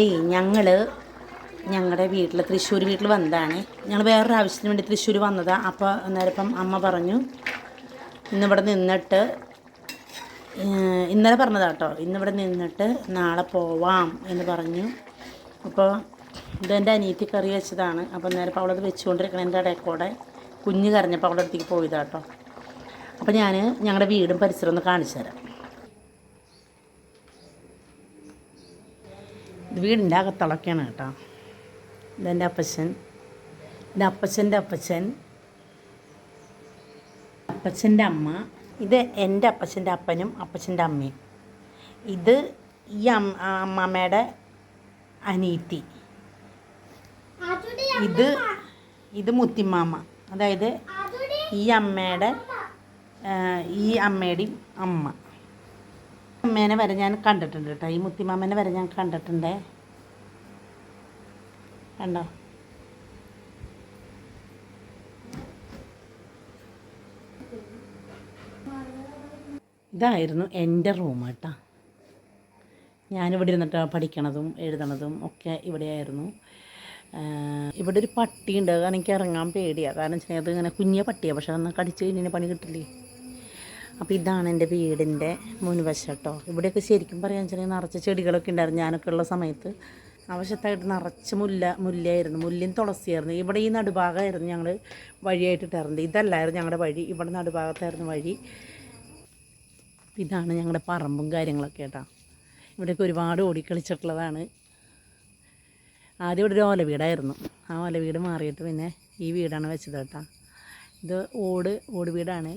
ഏയ് ഞങ്ങൾ ഞങ്ങളുടെ വീട്ടിൽ തൃശ്ശൂർ വീട്ടിൽ വന്നതാണ്. ഞങ്ങൾ വേറൊരു ആവശ്യത്തിന് വേണ്ടി തൃശ്ശൂർ വന്നതാണ് അപ്പോൾ അന്നേരം ഇപ്പം അമ്മ പറഞ്ഞു ഇന്നിവിടെ നിന്നിട്ട് ഇന്നലെ പറഞ്ഞതാ കേട്ടോ ഇന്നിവിടെ നിന്നിട്ട് നാളെ പോവാം എന്ന് പറഞ്ഞു. അപ്പോൾ ഇതെന്റെ അനിയത്തി കറി വെച്ചതാണ്. അപ്പോൾ അന്നേരം അപ്പോൾ അവളത് വെച്ചുകൊണ്ടിരിക്കണം. എന്റെ കൂടെ കുഞ്ഞ് കരഞ്ഞപ്പോൾ അവളുടെ അടുത്തേക്ക് പോയതാട്ടോ അപ്പോൾ ഞാൻ ഞങ്ങളുടെ വീടും പരിസരവും ഒന്ന് കാണിച്ചു തരാം. വീടിന്റെ അകത്തുളക്കാണ് കേട്ടോ. ഇതെന്റെ അപ്പച്ചൻ. ഇത് അപ്പച്ചന്റെ അപ്പച്ചൻ. അപ്പച്ചന്റെ അമ്മ. ഇത് എന്റെ അപ്പച്ചന്റെ അപ്പനും അപ്പച്ചന്റെ അമ്മയും. ഇത് ഈ അമ്മാമ്മയുടെ അനീത്തി ഇത് ഇത് മുത്തിമാമ. അതായത് ഈ അമ്മയുടെ ഈ അമ്മയുടെയും അമ്മ. അമ്മേനെ വരെ ഞാൻ കണ്ടിട്ടുണ്ട് കേട്ടോ. ഈ മുത്തിമാമനെ വരെ ഞാൻ കണ്ടിട്ടുണ്ടേ. കണ്ടോ? ഇതായിരുന്നു എന്റെ റൂം കേട്ടോ. ഞാനിവിടെ ഇരുന്നിട്ട് പഠിക്കണതും എഴുതണതും ഒക്കെ ഇവിടെയായിരുന്നു. ഇവിടെ ഒരു പട്ടിയുണ്ട് കാരണം എനിക്ക് ഇറങ്ങാൻ പേടിയാണ് കാരണം വെച്ചാൽ അത് ഇങ്ങനെ കുഞ്ഞിയ പട്ടിയാണ് പക്ഷെ അന്ന് കടിച്ച് കഴിഞ്ഞാൽ പണി കിട്ടില്ലേ? അപ്പോൾ ഇതാണ് എന്റെ വീടിന്റെ മുൻവശം കേട്ടോ. ഇവിടെയൊക്കെ ശരിക്കും പറയാൻ വെച്ചാൽ നിറച്ച് ചെടികളൊക്കെ ഉണ്ടായിരുന്നു. ഞാനൊക്കെ ഉള്ള സമയത്ത് ആവശ്യത്തായിട്ട് നിറച്ച് മുല്ല മുല്ലയായിരുന്നു മുല്ലും തുളസിയായിരുന്നു. ഇവിടെ ഈ നടുഭാഗമായിരുന്നു ഞങ്ങൾ വഴിയായിട്ടിട്ടായിരുന്നു ഇതല്ലായിരുന്നു ഞങ്ങളുടെ വഴി. ഇവിടെ നടുഭാഗത്തായിരുന്നു വഴി. ഇതാണ് ഞങ്ങളുടെ പറമ്പും കാര്യങ്ങളൊക്കെ കേട്ടോ. ഇവിടെയൊക്കെ ഒരുപാട് ഓടിക്കളിച്ചിട്ടുള്ളതാണ്. ആദ്യം ഇവിടെ ഒരു ഓല വീടായിരുന്നു. ആ ഓല വീട് മാറിയിട്ട് പിന്നെ ഈ വീടാണ് വെച്ചത് കേട്ടോ. ഇത് ഓട് ഓട് വീടാണ്.